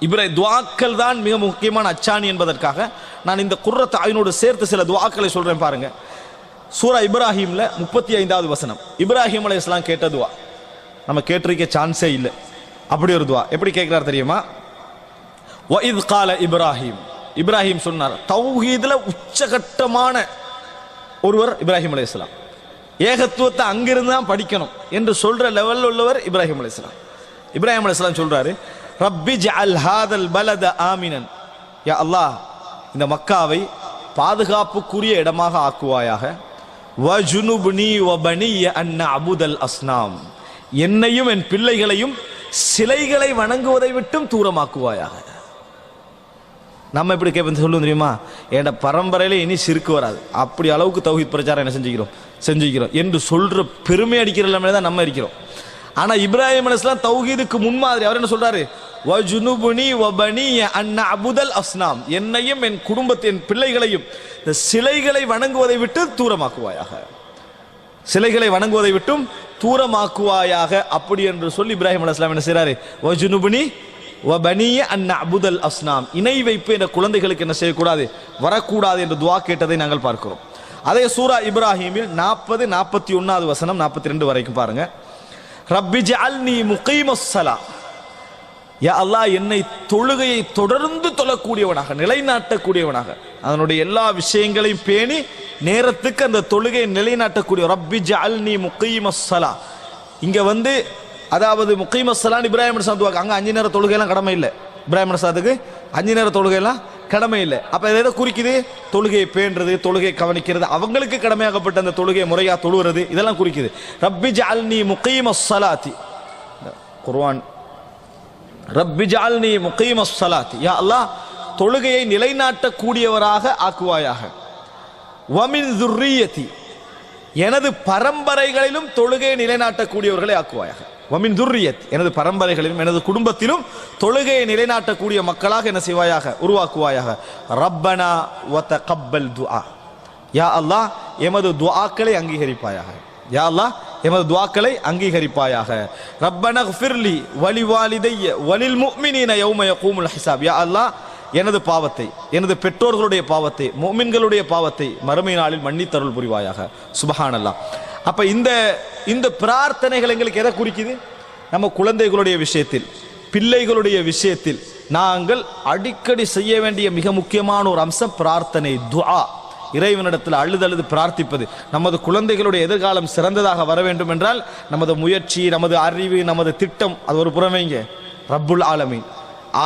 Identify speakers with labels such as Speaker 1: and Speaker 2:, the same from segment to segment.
Speaker 1: இப்ராஹிம் துவாக்கள் தான் மிக முக்கியமான அச்சாணி என்பதற்காக நான் இந்த குர்ரத்தை ஐநோடு சேர்த்து சில துவாக்களை சொல்றேன் பாருங்க. சூரா இப்ராஹிம்ல முப்பத்தி ஐந்தாவது வசனம். இப்ராஹிம் அலை இஸ்லாம் கேட்ட துவா. நம்ம கேட்டிருக்க சான்ஸே இல்லை. அப்படி ஒரு துவா. எப்படி கேட்கிறார் தெரியுமா? வஇத் கால இப்ராஹிம். இப்ராஹிம் சொன்னார் தௌஹீதில் உச்சகட்டமான ஒருவர் இப்ராஹிம் அலைஹிஸ்ஸலாம். ஏகத்துவத்தை அங்கிருந்து தான் படிக்கணும் என்று சொல்ற லெவலில் உள்ளவர் இப்ராஹிம் அலைஹிஸ்ஸலாம். இப்ராஹிம் அலைஹிஸ்ஸலாம் சொல்றாரு ரப்பிஜ் ஜஅல் ஹாதல் பலத ஆமினன். யா அல்லாஹ் இந்த மக்காவை பாதுகாப்புக்குரிய இடமாக ஆக்குவாயாக. வஜுனுப்னி வபனிய அன்ன அபுதல் அஸ்னாம். என்னையும் என் பிள்ளைகளையும் சிலைகளை வணங்குவதை விட்டும் தூரமாக்குவாயாக. நம்ம எப்படி கேட்பது சொல்லுவோம் தெரியுமா? என் பரம்பரையில இனி சிறுக்கு வராது. அப்படி அளவுக்கு தௌஹித் பிரச்சாரம் என்ன செஞ்சுக்கிறோம்? செஞ்சுக்கிறோம். என்று சொல்ற பெருமை அடிக்கிற நிலைமையில தான் நம்ம இருக்கிறோம். ஆனா இப்ராஹிம் அலைஹிஸ்ஸலாம் தௌஹீதுக்கு முன்மாதிரி அவர் என்ன சொல்றாரு? வஜுனுபுனி வபனி அன்ன அபுதல் அஸ்னாம். என்னையும் என் குடும்பத்தை என் பிள்ளைகளையும் இந்த சிலைகளை வணங்குவதை விட்டு தூரமாக்குவாயாக. சிலைகளை வணங்குவதை விட்டும் தூரமாக்குவாயாக. அப்படி என்று சொல்லி இப்ராஹிம் அலைஹிஸ்ஸலாம் என்ன செய்கிறாரு வஜுனுபுனி வபனிய அன்ன அபுதல் அஸ்னாம். இணை வைப்பு என்ற குழந்தைகளுக்கு என்ன செய்யக்கூடாது? வரக்கூடாது என்று துவா கேட்டதை நாங்கள் பார்க்கிறோம். அதே சூரா இப்ராஹிமில் நாற்பது நாற்பத்தி ஒன்றாவது வசனம் நாற்பத்தி ரெண்டு வரைக்கும் பாருங்கள் ரப்பி ஜஅல்னி முகீமஸ்ஸலா யா அல்லாஹ் என்னை தொழுகையை தொடர்ந்து தொழக்கூடியவனாக நிலைநாட்டக்கூடியவனாக. அதனுடைய எல்லா விஷயங்களையும் பேணி நேரத்துக்கு அந்த தொழுகையை நிலைநாட்டக்கூடிய ரப்பி ஜஅல்னி முகீமஸ்ஸலா இங்க வந்து அதாவது முகீமஸ்ஸலான்னு இப்ராஹிம் சாத்துவாங்க அங்க அஞ்சு நேரம் தொழுகையெல்லாம் கடமை இல்லை. இப்ராஹிம் சாத்துக்கு அஞ்சு நேர தொழுகையெல்லாம் கடமை இல்லை அப்போ எதை குறிக்குது? தொழுகையை பேணுறது தொழுகையை கவனிக்கிறது. அவங்களுக்கு கடமையாகப்பட்ட அந்த தொழுகையை முறையாக தொழுகிறது. இதெல்லாம் குறிக்குது. ரப்பி ஜால்னி முக்கீம சலாத்தி குர்வான் ரப்பி ஜால்னி முக்கீம சலாத்தி யா அல்லா தொழுகையை நிலைநாட்டக்கூடியவராக ஆக்குவாயாக. வமின் துர்ரியத்தி. எனது பரம்பரைகளிலும் தொழுகையை நிலைநாட்டக்கூடியவர்களை ஆக்குவாயாக. வமின் துர்ரியத் எனது பரம்பரைகளிலும் எனது குடும்பத்திலும் தொழுகையை நிலைநாட்டக்கூடிய மக்களாக என்ன செய்வாயாக உருவாக்குவாயாக. ரப்பனா வத்த கப்பல் துஆ. யா அல்லாஹ் எமது துஆக்களை அங்கீகரிப்பாயாக. யா அல்லாஹ் எமது துவாக்களை அங்கீகரிப்பாயாக. ரப்பன ஃபிர்லி வலி வாலிதைய வலில் முக்மினீன யௌமய கூமுல் ஹிசாப். யா அல்லாஹ் எனது பாவத்தை எனது பெற்றோர்களுடைய பாவத்தை மோமின்களுடைய பாவத்தை மறுமை நாளில் மன்னித்தருள் புரிவாயாக. சுபஹானல்லாஹ். அப்ப இந்த இந்த பிரார்த்தனைகள் எங்களுக்கு எதை குறிக்குது? நம்ம குழந்தைகளுடைய விஷயத்தில் பிள்ளைகளுடைய விஷயத்தில் நாங்கள் அடிக்கடி செய்ய வேண்டிய மிக முக்கியமான ஒரு அம்சம் பிரார்த்தனை துஆ. இறைவனிடத்தில் அழுதழுது பிரார்த்திப்பது. நமது குழந்தைகளுடைய எதிர்காலம் சிறந்ததாக வர வேண்டும் என்றால் நமது முயற்சி நமது அறிவு நமது திட்டம் அது ஒரு புறமைங்க ரப்புல் ஆலமீன்.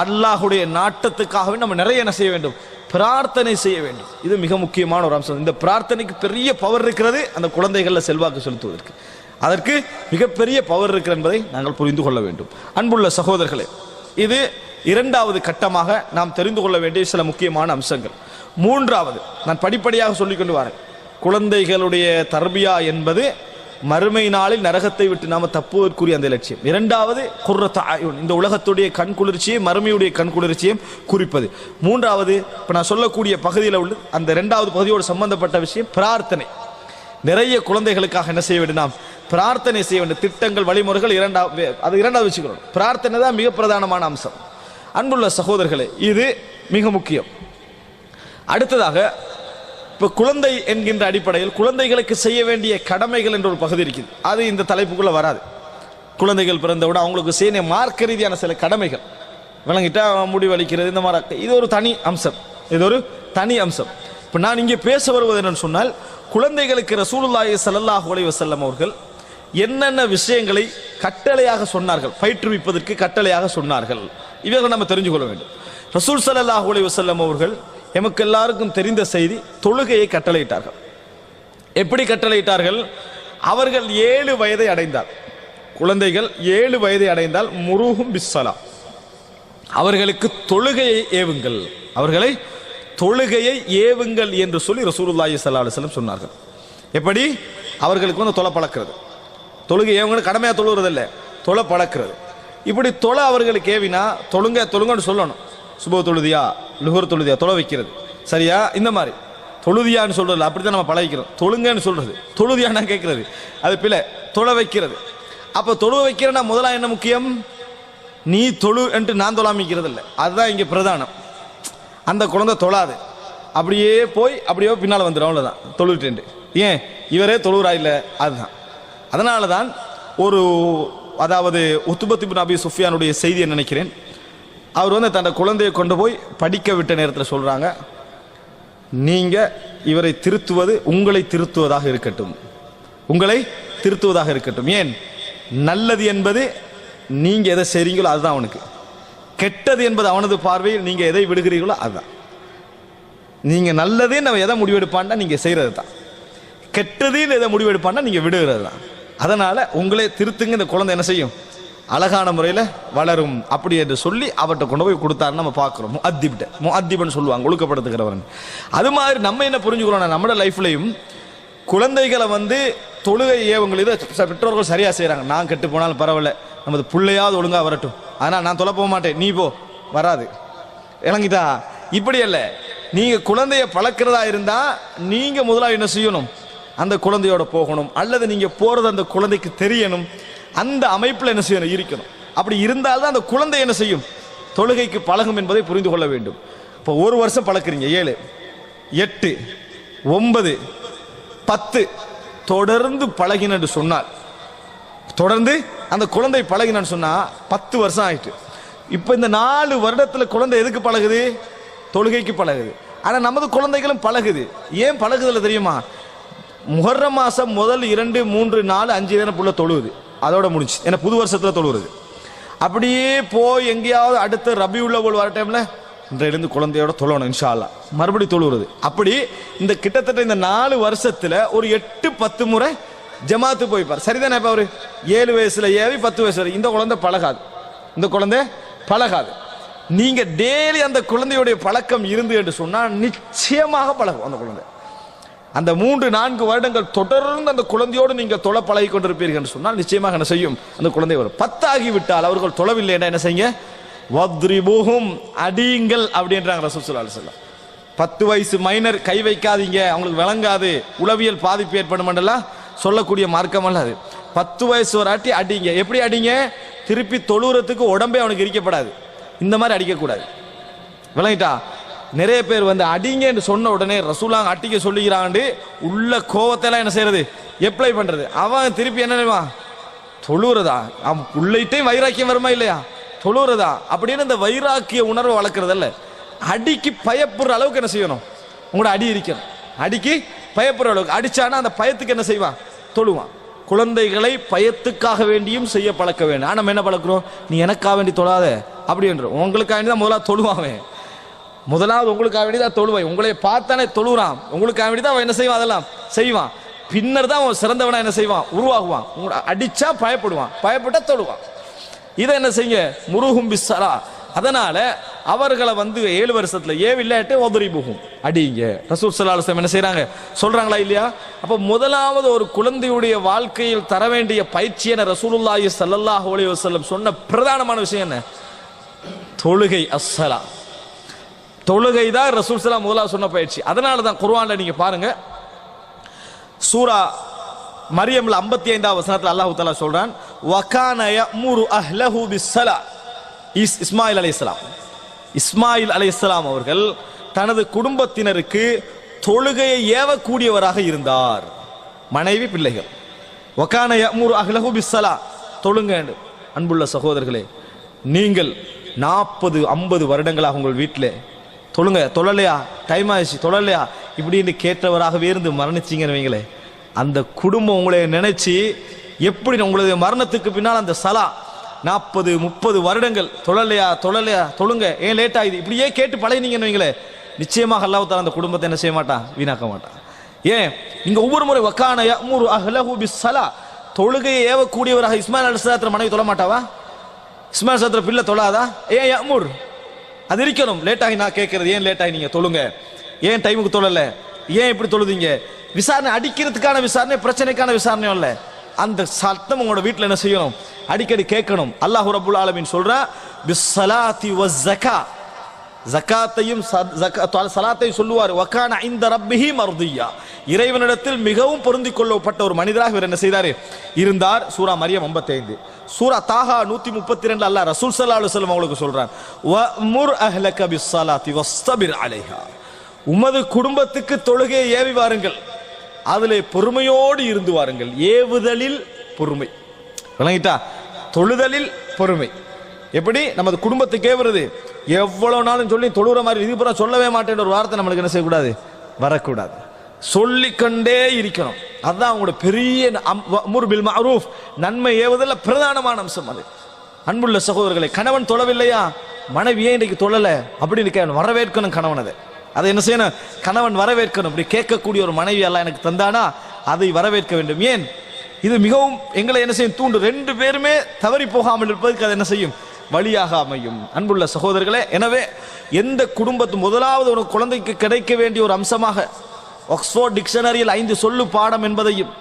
Speaker 1: அல்லாஹுடைய நாட்டத்துக்காகவே நம்ம நிறைய என்ன செய்ய வேண்டும்? பிரார்த்தனை செய்ய வேண்டும். இது மிக முக்கியமான ஒரு அம்சம். இந்த பிரார்த்தனைக்கு பெரிய பவர் இருக்கிறது அந்த குழந்தைகளில் செல்வாக்கு செலுத்துவதற்கு. அதற்கு மிகப்பெரிய பவர் இருக்கிற என்பதை நாங்கள் புரிந்து கொள்ள வேண்டும். அன்புள்ள சகோதரர்களே இது இரண்டாவது கட்டமாக நாம் தெரிந்து கொள்ள வேண்டிய சில முக்கியமான அம்சங்கள். மூன்றாவது நான் படிப்படியாக சொல்லிக்கொண்டு வரேன். குழந்தைகளுடைய தர்பியா என்பது மறுமை நாளில் நரகத்தை விட்டு நாம தப்புவதற்குரிய அந்த லட்சியம். இரண்டாவது குர்ரத் ஆயுன் இந்த உலகத்துடைய கண் குளிர்ச்சியை மறுமையுடைய கண் குளிர்ச்சியும் குறிப்பது. மூன்றாவது இப்போ நான் சொல்லக்கூடிய பகுதியில் உள்ள அந்த இரண்டாவது பகுதியோடு சம்பந்தப்பட்ட விஷயம் பிரார்த்தனை. நிறைய குழந்தைகளுக்காக என்ன செய்ய வேண்டும் நாம்? பிரார்த்தனை செய்ய வேண்டும். திட்டங்கள் வழிமுறைகள் இரண்டாவது அது இரண்டாவது வச்சுக்கிறோம் பிரார்த்தனை தான் மிக பிரதானமான அம்சம். அன்புள்ள சகோதரர்களே இது மிக முக்கியம். அடுத்ததாக இப்போ குழந்தை என்கின்ற அடிப்படையில் குழந்தைகளுக்கு செய்ய வேண்டிய கடமைகள் என்ற ஒரு பகுதி இருக்குது. அது இந்த தலைப்புக்குள்ள வராது. குழந்தைகள் பிறந்தவுடன் அவங்களுக்கு செய்ய மார்க்க ரீதியான சில கடமைகள். விளங்கிட்டா முடிவளிக்கிறது. இந்த மாதிரி இது ஒரு தனி அம்சம். இது ஒரு தனி அம்சம். இப்போ நான் இங்கே பேச வருவது என்னன்னு சொன்னால் குழந்தைகளுக்கு ரசூலுல்லாஹி சல்லாஹ் அலைஹி வஸல்லம் அவர்கள் என்னென்ன விஷயங்களை கட்டளையாக சொன்னார்கள் பயிற்றுவிப்பதற்கு கட்டளையாக சொன்னார்கள். இவர்கள் நம்ம தெரிஞ்சு கொள்ள வேண்டும். ரசூல் சல்லாஹ் அலைஹி வஸல்லம் அவர்கள் எமக்கு எல்லாருக்கும் தெரிந்த செய்தி தொழுகையை கட்டளையிட்டார்கள். எப்படி கட்டளையிட்டார்கள்? அவர்கள் ஏழு வயதை அடைந்தார். குழந்தைகள் ஏழு வயதை அடைந்தால் முருகும் பிஸ்ஸலா. அவர்களுக்கு தொழுகையை ஏவுங்கள். அவர்களை தொழுகையை ஏவுங்கள் என்று சொல்லி ரசூலுல்லாஹி சல்லா அலுவலம் சொன்னார்கள். எப்படி? அவர்களுக்கு வந்து தொலை பழக்கிறது. தொழுகை ஏவுங்கன்னு கடமையாக தொழுகிறது தொலை பழக்கிறது. இப்படி தொலை அவர்களுக்கு ஏவினா தொழுங்க தொழுங்கன்னு சொல்லணும். சுப தொழுதியா லுகர் தொழுதியா தொலை வைக்கிறது. சரியா? இந்த மாதிரி. தொழுதியான்னு சொல்றது அப்படித்தான் நம்ம பழகிக்கிறோம். தொழுங்கன்னு சொல்றது. தொழுதியானா கேட்கறது அது பிள்ளை தொலை வைக்கிறது. அப்போ தொழு வைக்கிறனா முதலாக என்ன முக்கியம்? நீ தொழு என்று நான் தொழாமிக்கிறது இல்லை அதுதான் இங்கே பிரதானம். அந்த குழந்தை தொழாது. அப்படியே போய் அப்படியே பின்னால் வந்துடும் அவ்வளோதான் தொழுவிட்டு ஏன்? இவரே தொழுகிறா இல்லை? அதுதான். அதனால தான் ஒரு அதாவது உத்துபத்தி நபி சுஃபியானுடைய செய்தியை நினைக்கிறேன்? அவர் வந்து தன்னோட குழந்தையை கொண்டு போய் படிக்க விட்ட நேரத்தில் சொல்கிறாங்க நீங்கள் இவரை திருத்துவது உங்களை திருத்துவதாக இருக்கட்டும். உங்களை திருத்துவதாக இருக்கட்டும். ஏன்? நல்லது என்பது நீங்கள் எதை செய்கிறீங்களோ அதுதான் அவனுக்கு. கெட்டது என்பது அவனது பார்வையில் நீங்கள் எதை விடுகிறீர்களோ அதுதான். நீங்கள் நல்லதே நம்ம எதை முடிவெடுப்பான்னா நீங்கள் செய்கிறது தான் கெட்டதுன்னு எதை முடிவெடுப்பான்னா நீங்கள் விடுகிறது தான் அதனால் உங்களே திருத்துங்க இந்த குழந்தை என்ன செய்யும்? அழகான முறையில் வளரும் அப்படி என்று சொல்லி அவர்கிட்ட கொண்டு போய் கொடுத்தாருன்னு நம்ம பார்க்குறோம். முஅத்திப்ட. முஅத்திபன் சொல்லுவாங்க ஒழுக்கப்படுத்துகிறவன். அது மாதிரி நம்ம என்ன புரிஞ்சுக்கிறோம்னா நம்மளோட லைஃப்லையும் குழந்தைகளை வந்து தொழுகை ஏவங்கள் இதை ச- பெற்றோர்கள் சரியாக செய்கிறாங்க நான் கெட்டு போனாலும் பரவாயில்ல. நமது பிள்ளையாவது ஒழுங்காக வரட்டும். ஆனால் நான் தொலை போக மாட்டேன். நீ போ. வராது. இளங்கிதா இப்படி அல்ல. நீங்கள் குழந்தைய பழக்கிறதா இருந்தால் நீங்கள் முதலாக என்ன செய்யணும்? அந்த குழந்தையோட போகணும். அல்லது நீங்கள் போகிறது அந்த குழந்தைக்கு தெரியணும். அந்த அமைப்பில் என்ன செய்யணும்? இருக்கணும். அப்படி இருந்தால்தான் அந்த குழந்தை என்ன செய்யும்? தொழுகைக்கு பழகும் என்பதை புரிந்து கொள்ள வேண்டும். இப்போ ஒரு வருஷம் பழக்கிறீங்க. ஏழு எட்டு ஒன்பது பத்து. தொடர்ந்து பழகினு சொன்னால் தொடர்ந்து அந்த குழந்தை பழகினான்னு சொன்னால் பத்து வருஷம் ஆயிட்டு. இப்போ இந்த நாலு வருடத்தில் குழந்தை எதுக்கு பழகுது? தொழுகைக்கு பழகுது. ஆனால் நமது குழந்தைகளும் பழகுது. ஏன் பழகுதில்ல தெரியுமா? முஹர்ர மாதம் முதல் இரண்டு மூன்று நாலு அஞ்சு நேரம் புள்ள தொழுகுது அதோட முடிஞ்சு ஏன்னா புது வருஷத்தில் தொழுவுறது. அப்படியே போய் எங்கேயாவது அடுத்த ரபி உள்ள போல் வர டைம்ல இன்றையிலிருந்து குழந்தையோட தொழணும் இன்ஷா மறுபடி தொழுவுறது. அப்படி இந்த கிட்டத்தட்ட இந்த நாலு வருஷத்துல ஒரு எட்டு பத்து முறை ஜமாத்து போய்ப்பார் சரிதானே இப்போ அவரு? ஏழு வயசுல ஏவி பத்து வயசு வரை. இந்த குழந்தை பழகாது. இந்த குழந்தை பழகாது. நீங்க டெய்லி அந்த குழந்தையுடைய பழக்கம் இருந்து என்று சொன்னால் நிச்சயமாக பழகும் அந்த குழந்தை. அந்த மூன்று நான்கு வருடங்கள் தொடர்ந்து அந்த குழந்தையோடு நீங்கள் தொலை பழகி கொண்டிருப்பீர்கள் என்று சொன்னால் நிச்சயமாக என்ன செய்யும்? அந்த குழந்தை வரும். பத்தாகி விட்டால் அவர்கள் தொலைவில்லை என்ன செய்யுங்க? வத்ரிபுகும் அடியுங்கள் அப்படின்றாங்க ரசூல் சொல்லா பத்து வயசு மைனர் கை வைக்காதீங்க அவங்களுக்கு விளங்காது. உளவியல் பாதிப்பு ஏற்படும் என்றெல்லாம் சொல்லக்கூடிய மார்க்கம் அல்ல அது. பத்து வயசு வராட்டி அடிங்க. எப்படி அடிங்க? திருப்பி தொழுறதுக்கு உடம்பே அவனுக்கு இரிக்கப்படாது இந்த மாதிரி அடிக்கக்கூடாது. விளங்கிட்டா? நிறைய பேர் வந்து அடிங்கன்னு சொன்ன உடனே ரசூலாங்க அட்டிக்க சொல்லிக்கிறாண்டு உள்ள கோவத்தெல்லாம் என்ன செய்யறது? எப்ளை பண்றது. அவன் திருப்பி என்ன நினைவான் தொழுறதா அவன் உள்ளிட்டையும் வைராக்கியம் வருமா இல்லையா? தொழுறதா அப்படின்னு இந்த வைராக்கிய உணர்வை வளர்க்கறதல்ல அடிக்கு பயப்படுற அளவுக்கு என்ன செய்யணும்? உங்களோட அடி இருக்கணும் அடிக்கு பயப்படுற அளவுக்கு. அடிச்சானா அந்த பயத்துக்கு என்ன செய்வான்? தொழுவான். குழந்தைகளை பயத்துக்காக வேண்டியும் செய்ய பழக்க வேண்டும். நம்ம என்ன பழக்கிறோம்? நீ எனக்காக வேண்டி தொழாத. அப்படின்ற. உங்களுக்காக வேண்டி தான் முதல்ல தொழுவான் முதலாவது உங்களுக்காக வேண்டி தான் தொழுவை. உங்களை பார்த்தானே தொழுறான். உங்களுக்காக வேண்டி தான் அவன் என்ன செய்வான்? அதெல்லாம் செய்வான். பின்னர் தான் அவன் சிறந்தவனா என்ன செய்வான்? உருவாகுவான். உங்களை அடிச்சா பயப்படுவான். பயப்பட்டா தொழுவான். இதை என்ன செய்யுங்க? முருகும் பிஸ்ஸலா. அதனால அவர்களை வந்து ஏழு வருஷத்துல ஏவில்லாட்டு உதறி போகும். அடிங்க. ரசூல் சல்லாஹம் என்ன செய்யறாங்க சொல்றாங்களா இல்லையா? அப்ப முதலாவது ஒரு குழந்தையுடைய வாழ்க்கையில் தர வேண்டிய பயிற்சி என ரசூலுல்லாஹி சல்லாஹ் அலி வசல்லம் சொன்ன பிரதானமான விஷயம் என்ன? தொழுகை அஸ்ஸலா தொழுகை தான் ரசூல் சலாம் முதலாக சொன்ன பயிற்சி. அதனால தான் குர்வானில் நீங்கள் பாருங்கள் சூரா மரியம்ல 55 ஐந்தாவது வசனத்தில் அல்லாஹ் தஆலா சொல்றான் வகான முரு அஹ்லஹு பிஸ்ஸலா இஸ் இஸ்மாயில் அலைஹிஸ்ஸலாம் இஸ்மாயில் அலைஹிஸ்ஸலாம் அவர்கள் தனது குடும்பத்தினருக்கு தொழுகையை ஏவக்கூடியவராக இருந்தார். மனைவி பிள்ளைகள். வகான யமுரு அஹ்லஹு பிஸ்ஸலா தொழுங்க அன்புள்ள சகோதரர்களே நீங்கள் நாற்பது ஐம்பது வருடங்களாக உங்கள் வீட்டில் தொழுங்க தொழலையா? டைம் ஆயிடுச்சு தொழலையா? இப்படின்னு கேட்டவராகவே இருந்து மரணிச்சிங்கன்னு வைங்களே அந்த குடும்பம் உங்களை நினைச்சு எப்படி உங்களுடைய மரணத்துக்கு பின்னால் அந்த சலா நாற்பது முப்பது வருடங்கள் தொழலையா தொழலையா தொழுங்க ஏன் லேட் ஆகுது? இப்படியே கேட்டு பழகினீங்கன்னு வைங்களே நிச்சயமாக அல்லாவுத்தார் அந்த குடும்பத்தை என்ன செய்ய மாட்டான்? வீணாக்க மாட்டான். ஏன்? இங்கே ஒவ்வொரு முறை வக்கான யமுரு அஹ்லஹு பிஸ்ஸலா தொழுகையை ஏவக்கூடியவராக இஸ்மாயில் அலிஸ்லாத்திர மனைவி தொழ மாட்டாவா? இஸ்மாயில் சாத்திர பிள்ளை தொழாதா? ஏன் யமுர் அது இருக்கணும். லேட் ஆகி நான் கேட்கறது ஏன் லேட் ஆகி நீங்கள் தொழுங்க? ஏன் டைமுக்கு தொழல? ஏன் இப்படி தொழுதீங்க? விசாரணை அடிக்கிறதுக்கான விசாரணை பிரச்சனைக்கான விசாரணையும் இல்லை. அந்த சத்தம் உங்களோட வீட்டில் என்ன செய்யணும்? அடிக்கடி கேட்கணும். அல்லாஹ் ரபுல் ஆலமீன் சொல்றா ஜக்காத்தையும் சலாத்தையும் சொல்லுவார். வக்கான இந்த ரப்பிஹி மருதியா. இறைவனிடத்தில் மிகவும் பொருந்திக் கொள்ளப்பட்ட ஒரு மனிதராக இவர் என்ன செய்தார்? இருந்தார். சூரா மரியம் 55 சூரா தாஹா நூத்தி முப்பத்தி ரெண்டு அல்லாஹ் ரசூல் சல்லா அலைஹி வஸல்லம் அவங்களுக்கு சொல்றான். வமுர் அஹ்லக பிஸ்ஸலாத்தி வஸ்தபிர் அலைஹா. உமது குடும்பத்துக்கு தொழுகையை ஏவி வாருங்கள். அதிலே பொறுமையோடு இருந்து வாருங்கள். ஏவுதலில் பொறுமை. விளங்கிட்டா? தொழுதலில் பொறுமை. எப்படி? நமது குடும்பத்துக்கே வருது எவ்வளவு நாளும் சொல்லி தொழுகிற மாதிரி இது பூரா சொல்லவே மாட்டேன்ற ஒரு வார்த்தை நம்மளுக்கு என்ன செய்யக்கூடாது? வரக்கூடாது. சொல்லிக்கொண்டே இருக்கணும். அதுதான் அவங்களோட பெரிய அம்- வஅமுர் பில் மஅரூஃப் நன்மை ஏவதில் பிரதானமான அம்சம் அது. அன்புள்ள சகோதரர்களை கணவன் தொழவில்லையா? மனைவி ஏன் இன்றைக்கு தொழலை. அப்படின்னு கே வரவேற்கணும் கணவன் அதை. அதை என்ன செய்யணும்? கணவன் வரவேற்கணும். இப்படி கேட்கக்கூடிய ஒரு மனைவி எல்லாம் எனக்கு தந்தானா? அதை வரவேற்க வேண்டும். ஏன்? இது மிகவும் எங்களை என்ன செய்யும்? தூண்டு ரெண்டு பேருமே தவறி போகாமல் இருப்பதற்கு அது என்ன செய்யும்? வழியாக அமையும். அன்புள்ள சகோதரர்களே எனவே எந்த குடும்பத்து முதலாவது ஒரு குழந்தைக்கு கிடைக்க வேண்டிய ஒரு அம்சமாக ஆக்ஸ்போர்ட் டிக்ஷனரியில் ஐந்து சொல்லு பாடம் என்பதையும்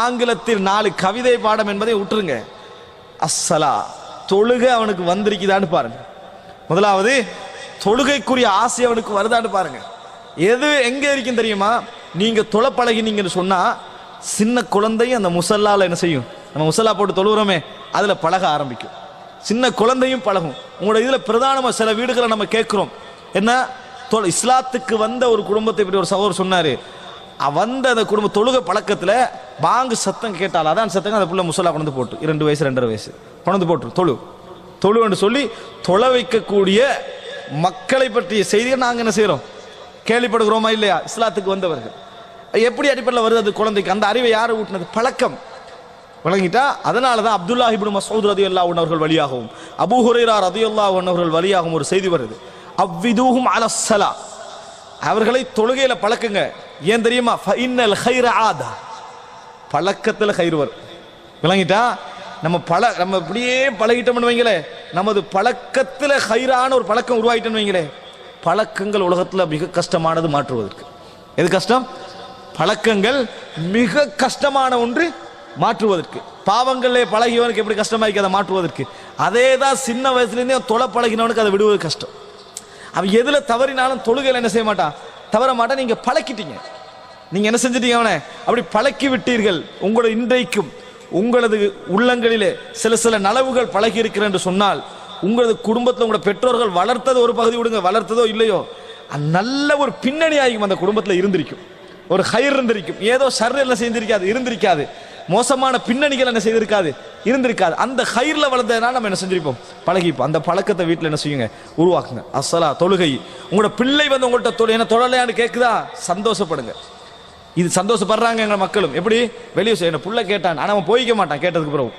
Speaker 1: ஆங்கிலத்தில் நாலு கவிதை பாடம் என்பதையும் விட்டுருங்க அஸ்ஸலா தொழுகை அவனுக்கு வந்திருக்குதான்னு பாருங்க. முதலாவது தொழுகைக்குரிய ஆசை அவனுக்கு வருதான்னு பாருங்க. எது எங்கே இருக்கும் தெரியுமா? நீங்கள் தொலை பழகினீங்கன்னு சொன்னால் சின்ன குழந்தையும் அந்த முசல்லால் என்ன செய்யும்? நம்ம முசல்லா போட்டு தொழுகிறோமே அதில் பழக ஆரம்பிக்கும். சின்ன குழந்தையும் பழகும். உங்களோட இதில் பிரதானமாக சில வீடுகளை நம்ம கேட்குறோம். என்ன? தொ- இஸ்லாத்துக்கு வந்த ஒரு குடும்பத்தை இப்படி ஒரு சகோதரர் சொன்னார். வந்த அந்த குடும்ப தொழுகை பழக்கத்தில் பாங்கு சத்தம் கேட்டால் அதான் சத்தம் அந்த பிள்ளை முசலா கொண்டு போட்டு இரண்டு வயசு ரெண்டரை வயசு. கொண்டு போட்டு தொழு. தொழு என்று சொல்லி தொலை வைக்கக்கூடிய மக்களை பற்றிய செய்தியை நாங்கள் என்ன செய்கிறோம் கேள்விப்படுகிறோமா இல்லையா? இஸ்லாத்துக்கு வந்தவர்கள். எப்படி அடிப்படையில் வருது அது குழந்தைக்கு? அந்த அறிவை யார் ஊட்டினது? பழக்கம். விளங்கிட்டா அதனால தான் அப்துல்லா இப்னு மசூத் ரதி அல்லா அவர்கள் வழியாகவும் அபு ஹுரைரா ரதி அல்லா அவர்கள் வழியாகவும் ஒரு செய்தி வருது. அவ்விதூகும் அலசலா அவர்களை தொழுகையில பழக்குங்க. ஏன் தெரியுமா? ஃபைனல் ஹைர ஆதா. பழக்கத்தில் கயிறு விளங்கிட்டா? நம்ம பழ நம்ம இப்படியே பழகிட்டோம்னு வைங்களே நமது பழக்கத்தில் ஹைரான ஒரு பழக்கம் உருவாகிட்டோம்னு வைங்களே பழக்கங்கள் உலகத்தில் மிக கஷ்டமானது மாற்றுவதற்கு. எது கஷ்டம்? பழக்கங்கள் மிக கஷ்டமான ஒன்று மாற்றுவதற்கு. பாவங்களே பழகியவனுக்கு எப்படி கஷ்டமாயிருக்கு அதை மாற்றுவதற்கு. அதே தான் சின்ன வயசுலேருந்தே தொலை பழகினவனுக்கு அதை விடுவது கஷ்டம். அவன் எதில் தவறினாலும் தொழுகையில் என்ன செய்ய மாட்டான்? தவற மாட்டான். நீங்கள் பழக்கிட்டீங்க. நீங்கள் என்ன செஞ்சிட்டீங்க அவனை? அப்படி பழக்கி விட்டீர்கள் உங்களோட இன்றைக்கும். உங்களது உள்ளங்களிலே சில சில நலவுகள் பழகி இருக்கிற என்று சொன்னால் உங்களது குடும்பத்தில் உங்களோட பெற்றோர்கள் வளர்த்தது ஒரு பகுதி விடுங்க. வளர்த்ததோ இல்லையோ? அது நல்ல ஒரு பின்னணி ஆகியும் அந்த குடும்பத்தில் இருந்திருக்கும். ஒரு ஹயர் இருந்திருக்கும். ஏதோ சர் என்ன செஞ்சிருக்காது இருந்திருக்காது. மோசமான பின்னணிகள் என்ன செய்திருக்காது? இருந்திருக்காது. அந்த ஹயிரில் வளர்ந்ததுனால நம்ம என்ன செஞ்சிருப்போம்? பழகிப்போம் அந்த பழக்கத்தை வீட்டில் என்ன செய்யுங்க? உருவாக்குங்க. அஸ்ஸலா தொழுகை. உங்களோட பிள்ளை வந்து உங்கள்கிட்ட தொழு என்ன தொழலையான்னு கேட்குதா சந்தோஷப்படுங்க. இது சந்தோஷப்படுறாங்க எங்கள் மக்களும். எப்படி? வெளியே என்ன புள்ள கேட்டான். ஆனால் அவன் போய்க்க மாட்டான். கேட்டதுக்கு பிறகு.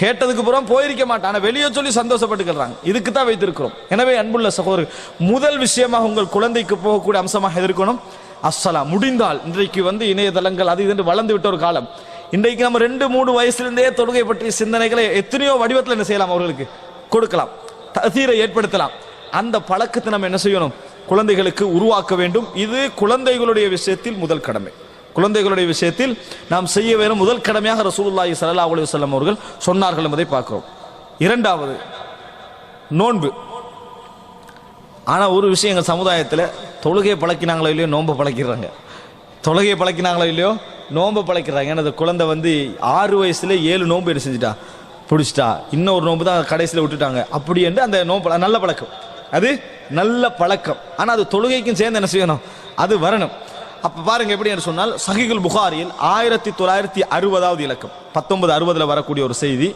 Speaker 1: கேட்டதுக்கு பிறகு போயிருக்க மாட்டான். ஆனால் வெளியே சொல்லி சந்தோஷப்பட்டுக்கிறாங்க இதுக்கு தான் வைத்திருக்கிறோம். எனவே அன்புள்ள சகோதரர் முதல் விஷயமாக உங்கள் குழந்தைக்கு போகக்கூடிய அம்சமாக எதிர்க்கணும். இருக்கணும் அஸ்ஸலா முடிந்தால் இன்றைக்கு வந்து இணையதளங்கள் அது இது என்று வளர்ந்து விட்ட ஒரு காலம். இன்றைக்கு நம்ம ரெண்டு மூணு வயசுலேருந்தே தொழுகை பற்றிய சிந்தனைகளை எத்தனையோ வடிவத்தில் என்ன செய்யலாம் அவர்களுக்கு கொடுக்கலாம். தசீரை ஏற்படுத்தலாம். அந்த பழக்கத்தை நம்ம என்ன செய்யணும்? குழந்தைகளுக்கு உருவாக்க வேண்டும். இது குழந்தைகளுடைய விஷயத்தில் முதல் கடமை. குழந்தைகளுடைய விஷயத்தில் நாம் செய்ய வேணும் முதல் கடமையாக ரசூலுல்லாஹி சல்லா அலி வல்லம் அவர்கள் சொன்னார்கள் என்பதை பார்க்கிறோம். இரண்டாவது நோன்பு. ஆனால் ஒரு விஷயம் எங்கள் சமுதாயத்தில் தொழுகையை பழக்கினாங்களோ இல்லையோ நோன்பை பழக்கிறாங்க தொழுகையை பழக்கினாங்களோ இல்லையோ நோன்பை பழக்கிறாங்க ஏன்னா அந்த குழந்தை வந்து ஆறு வயசுல ஏழு நோன்பு என்ன செஞ்சுட்டா? பிடிச்சிட்டா. இன்னொரு நோன்பு தான் கடைசியில் விட்டுட்டாங்க. அப்படி என்று அந்த நோன்பு நல்ல பழக்கம். அது நல்ல பழக்கம். ஆனால் அது தொழுகைக்கும் சேர்ந்து என்ன செய்யணும்? அது வரணும். அப்போ பாருங்க எப்படி என்று சொன்னால் சஹிகுல் புகாரியில் ஆயிரத்தி தொள்ளாயிரத்தி அறுபதாவது இலக்கம் பத்தொன்பது அறுபதில் வரக்கூடிய ஒரு செய்தி.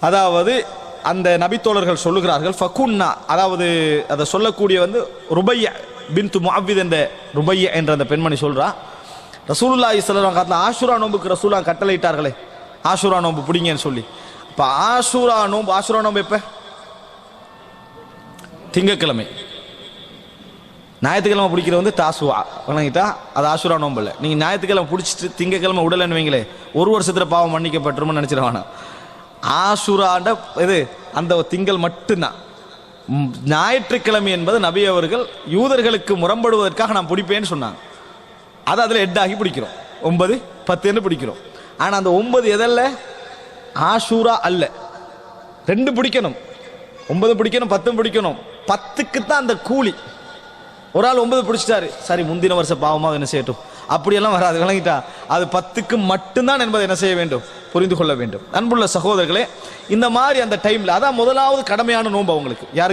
Speaker 1: அதாவது அந்த நபித்தோழர்கள் சொல்லுகிறார்கள் ஃபகுன்னா அதாவது அதை சொல்லக்கூடிய வந்து ருபைய பின்து முஅவ்வித் என்ற ருபைய என்ற அந்த பெண்மணி சொல்கிறா ரசூலுல்லா இஸ்லாம் அலைஹி ஆஷுரா நோம்புக்கு ரசூலா கட்டளையிட்டார்களே. ஆஷுரா நோம்பு பிடிங்கன்னு சொல்லி. இப்போ ஆஷுரா நோம்பு ஆஷுரா நோம்பு எப்ப? திங்கக்கிழமை ஞாயிற்றுக்கிழமை பிடிக்கிறது வந்து தாசுவா வணங்கிட்டா அது ஆசுரா இல்லை. நீங்கள் ஞாயிற்றுக்கிழமை பிடிச்சிட்டு திங்கக்கிழமை உடலன்னு வைங்களே ஒரு வருஷத்தில் பாவம் மன்னிக்கப்பட்டுருமோ நினைச்சிருவானா? ஆசுராண்ட இது அந்த திங்கள் மட்டும்தான். ஞாயிற்றுக்கிழமை என்பது நபி அவர்கள் யூதர்களுக்கு முரம்படுவதற்காக நான் பிடிப்பேன்னு சொன்னாங்க. அதை அதில் எட்டாகி பிடிக்கிறோம். ஒன்பது பத்துன்னு பிடிக்கிறோம். ஆனால் அந்த ஒன்பது எதல்ல? ஆஷூரா அல்ல. ரெண்டு பிடிக்கணும். ஒன்பது பிடிக்கணும் பத்தும் பிடிக்கணும். பத்துக்கு தான் அந்த கூலி. ஒரு ஆள் ஒன்பது பிடிச்சிட்டாரு. சரி முந்தின வருஷம் பாவமாக என்ன செய்யட்டும்? அப்படியெல்லாம் வராது. விளங்கிட்டா? அது பத்துக்கு மட்டும்தான் என்பதை என்ன செய்ய வேண்டும்? புரிந்து கொள்ள வேண்டும். அன்புள்ள சகோதரர்களே இந்த மாதிரி அந்த டைம்ல அதான் முதலாவது கடமையான நோன்பு அவங்களுக்கு. யாருக்கு